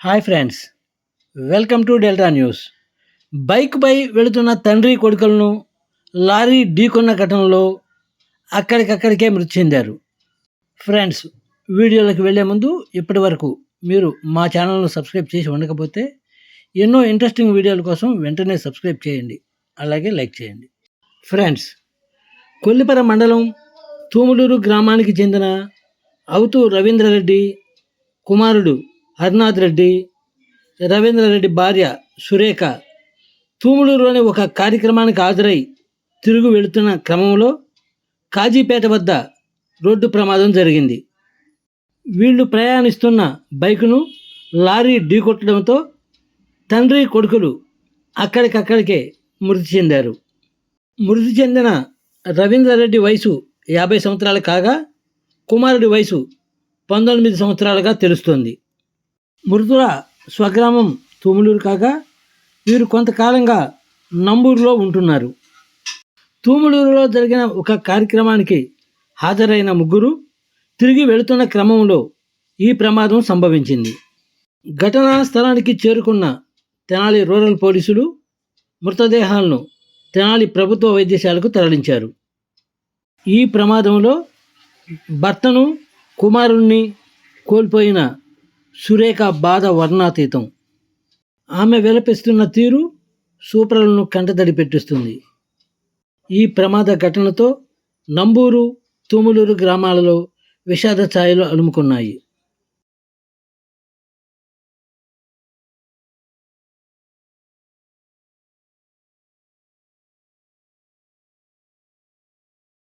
Hi friends welcome to Delta news. Bike పై వెళుతున్న తండ్రి కొడుకులను లారీ ఢీకొన్న ఘటనలో అక్కడికక్కడికే మృతి చెందారు. ఫ్రెండ్స్ వీడియోలకు వెళ్ళే ముందు ఇప్పటి వరకు మీరు మా ఛానల్ను సబ్స్క్రైబ్ చేసి ఉండకపోతే ఎన్నో ఇంట్రెస్టింగ్ వీడియోల కోసం వెంటనే సబ్స్క్రైబ్ చేయండి. అలాగే లైక్ చేయండి. ఫ్రెండ్స్ కొల్లిపర మండలం తూములూరు గ్రామానికి చెందిన అవుతూ రవీంద్రరెడ్డి కుమారుడు హరినాథ్ రెడ్డి రవీంద్రరెడ్డి భార్య సురేఖ తూములూరులోని ఒక కార్యక్రమానికి హాజరై తిరుగు వెళుతున్న క్రమంలో కాజీపేట వద్ద రోడ్డు ప్రమాదం జరిగింది. వీళ్ళు ప్రయాణిస్తున్న బైకును లారీ ఢీకొట్టడంతో తండ్రి కొడుకులు అక్కడికక్కడికే మృతి చెందారు. మృతి చెందిన రవీంద్రరెడ్డి వయసు యాభై సంవత్సరాలు కాగా కుమారుడి వయసు పంతొమ్మిది సంవత్సరాలుగా తెలుస్తోంది. మృతుల స్వగ్రామం తూములూరు కాగా వీరు కొంతకాలంగా నంబూరులో ఉంటున్నారు. తూములూరులో జరిగిన ఒక కార్యక్రమానికి హాజరైన ముగ్గురు తిరిగి వెళుతున్న క్రమంలో ఈ ప్రమాదం సంభవించింది. ఘటనా స్థలానికి చేరుకున్న తెనాలి రూరల్ పోలీసులు మృతదేహాలను తెనాలి ప్రభుత్వ వైద్యశాలకు తరలించారు. ఈ ప్రమాదంలో భర్తను కుమారుణ్ణి కోల్పోయిన సురేఖ బాధ వర్ణాతీతం. ఆమె విలపిస్తున్న తీరు సూప్రలను కంటతడి పెట్టిస్తుంది. ఈ ప్రమాద ఘటనతో నంబూరు తుములూరు గ్రామాలలో విషాద ఛాయలు అలుముకున్నాయి.